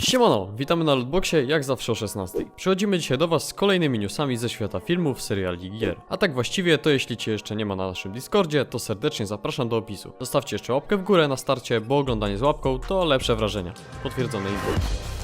Siemano, witamy na Lootboxie, jak zawsze o 16. Przychodzimy dzisiaj do was z kolejnymi newsami ze świata filmów, seriali i gier. A tak właściwie, to jeśli cię jeszcze nie ma na naszym Discordzie, to serdecznie zapraszam do opisu. Zostawcie jeszcze łapkę w górę na starcie, bo oglądanie z łapką to lepsze wrażenia. Potwierdzone info.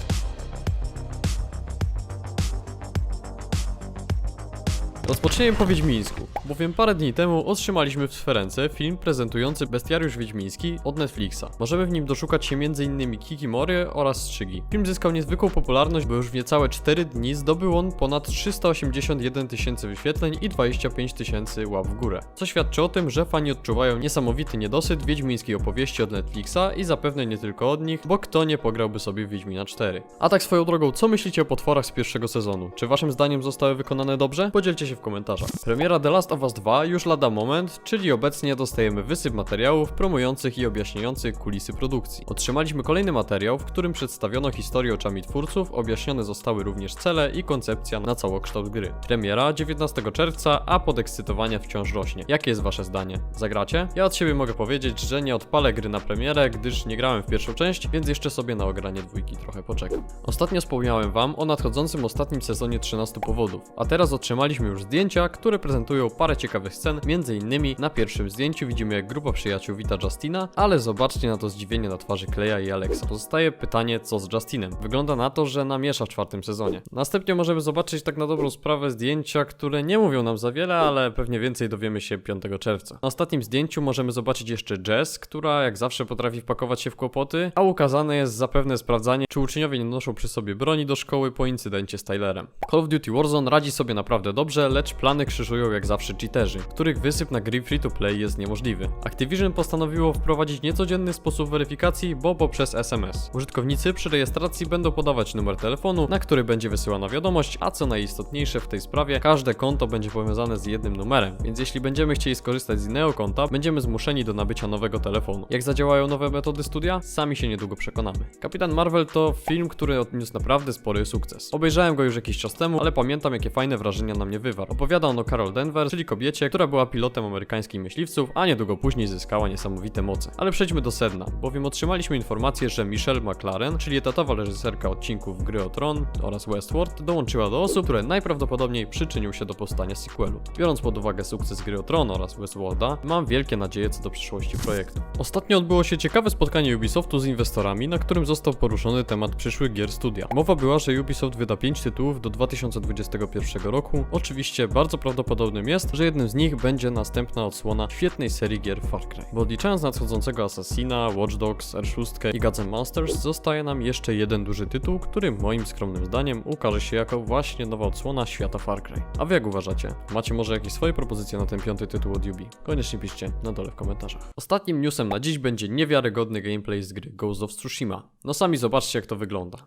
Rozpoczniemy po Wiedźmińsku, bowiem parę dni temu otrzymaliśmy w swe ręce film prezentujący bestiariusz wiedźmiński od Netflixa. Możemy w nim doszukać się m.in. Kikimory oraz Strzygi. Film zyskał niezwykłą popularność, bo już w niecałe 4 dni zdobył on ponad 381 tysięcy wyświetleń i 25 tysięcy łap w górę. Co świadczy o tym, że fani odczuwają niesamowity niedosyt wiedźmińskiej opowieści od Netflixa i zapewne nie tylko od nich, bo kto nie pograłby sobie w Wiedźmina 4. A tak swoją drogą, co myślicie o potworach z pierwszego sezonu? Czy waszym zdaniem zostały wykonane dobrze? Podzielcie się w komentarzach. Premiera The Last of Us 2 już lada moment, czyli obecnie dostajemy wysyp materiałów promujących i objaśniających kulisy produkcji. Otrzymaliśmy kolejny materiał, w którym przedstawiono historię oczami twórców, objaśnione zostały również cele i koncepcja na całokształt gry. Premiera 19 czerwca, a podekscytowanie wciąż rośnie. Jakie jest wasze zdanie? Zagracie? Ja od siebie mogę powiedzieć, że nie odpalę gry na premierę, gdyż nie grałem w pierwszą część, więc jeszcze sobie na ogranie dwójki trochę poczekam. Ostatnio wspomniałem wam o nadchodzącym ostatnim sezonie 13 powodów, a teraz otrzymaliśmy już zdjęcia, które prezentują parę ciekawych scen, innymi na pierwszym zdjęciu widzimy jak grupa przyjaciół wita Justina, ale zobaczcie na to zdziwienie na twarzy Kleja i Alexa. Pozostaje pytanie, co z Justinem. Wygląda na to, że namiesza w czwartym sezonie. Następnie możemy zobaczyć tak na dobrą sprawę zdjęcia, które nie mówią nam za wiele, ale pewnie więcej dowiemy się 5 czerwca. Na ostatnim zdjęciu możemy zobaczyć jeszcze Jess, która jak zawsze potrafi wpakować się w kłopoty, a ukazane jest zapewne sprawdzanie, czy uczniowie nie noszą przy sobie broni do szkoły po incydencie z Tylerem. Call of Duty Warzone radzi sobie naprawdę dobrze, lecz plany krzyżują jak zawsze cheaterzy, których wysyp na gry free to play jest niemożliwy. Activision postanowiło wprowadzić niecodzienny sposób weryfikacji, bo poprzez SMS. Użytkownicy przy rejestracji będą podawać numer telefonu, na który będzie wysyłana wiadomość, a co najistotniejsze w tej sprawie, każde konto będzie powiązane z jednym numerem, więc jeśli będziemy chcieli skorzystać z innego konta, będziemy zmuszeni do nabycia nowego telefonu. Jak zadziałają nowe metody studia? Sami się niedługo przekonamy. Kapitan Marvel to film, który odniósł naprawdę spory sukces. Obejrzałem go już jakiś czas temu, ale pamiętam jakie fajne wrażenia na mnie wywarł. Opowiada on o Carol Denver, czyli kobiecie, która była pilotem amerykańskich myśliwców, a niedługo później zyskała niesamowite moce. Ale przejdźmy do sedna, bowiem otrzymaliśmy informację, że Michelle McLaren, czyli etatowa reżyserka odcinków Gry o Tron oraz Westworld, dołączyła do osób, które najprawdopodobniej przyczynił się do powstania sequelu. Biorąc pod uwagę sukces Gry o Tron oraz Westworlda, mam wielkie nadzieje co do przyszłości projektu. Ostatnio odbyło się ciekawe spotkanie Ubisoftu z inwestorami, na którym został poruszony temat przyszłych gier studia. Mowa była, że Ubisoft wyda 5 tytułów do 2021 roku. Oczywiście bardzo prawdopodobnym jest, że jednym z nich będzie następna odsłona świetnej serii gier Far Cry. Bo odliczając nadchodzącego Assassina, Watch Dogs, R6 i Gods and Monsters, zostaje nam jeszcze jeden duży tytuł, który moim skromnym zdaniem ukaże się jako właśnie nowa odsłona świata Far Cry. A wy jak uważacie? Macie może jakieś swoje propozycje na ten piąty tytuł od Ubi? Koniecznie piszcie na dole w komentarzach. Ostatnim newsem na dziś będzie niewiarygodny gameplay z gry Ghost of Tsushima. No sami zobaczcie jak to wygląda.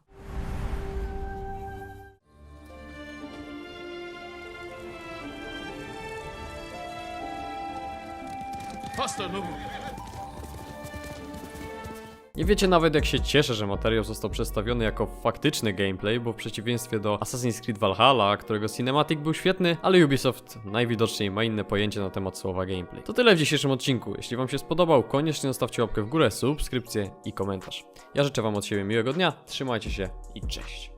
No! Nie wiecie nawet jak się cieszę, że materiał został przedstawiony jako faktyczny gameplay, bo w przeciwieństwie do Assassin's Creed Valhalla, którego cinematic był świetny, ale Ubisoft najwidoczniej ma inne pojęcie na temat słowa gameplay. To tyle w dzisiejszym odcinku. Jeśli wam się spodobał, koniecznie zostawcie łapkę w górę, subskrypcję i komentarz. Ja życzę wam od siebie miłego dnia, trzymajcie się i cześć.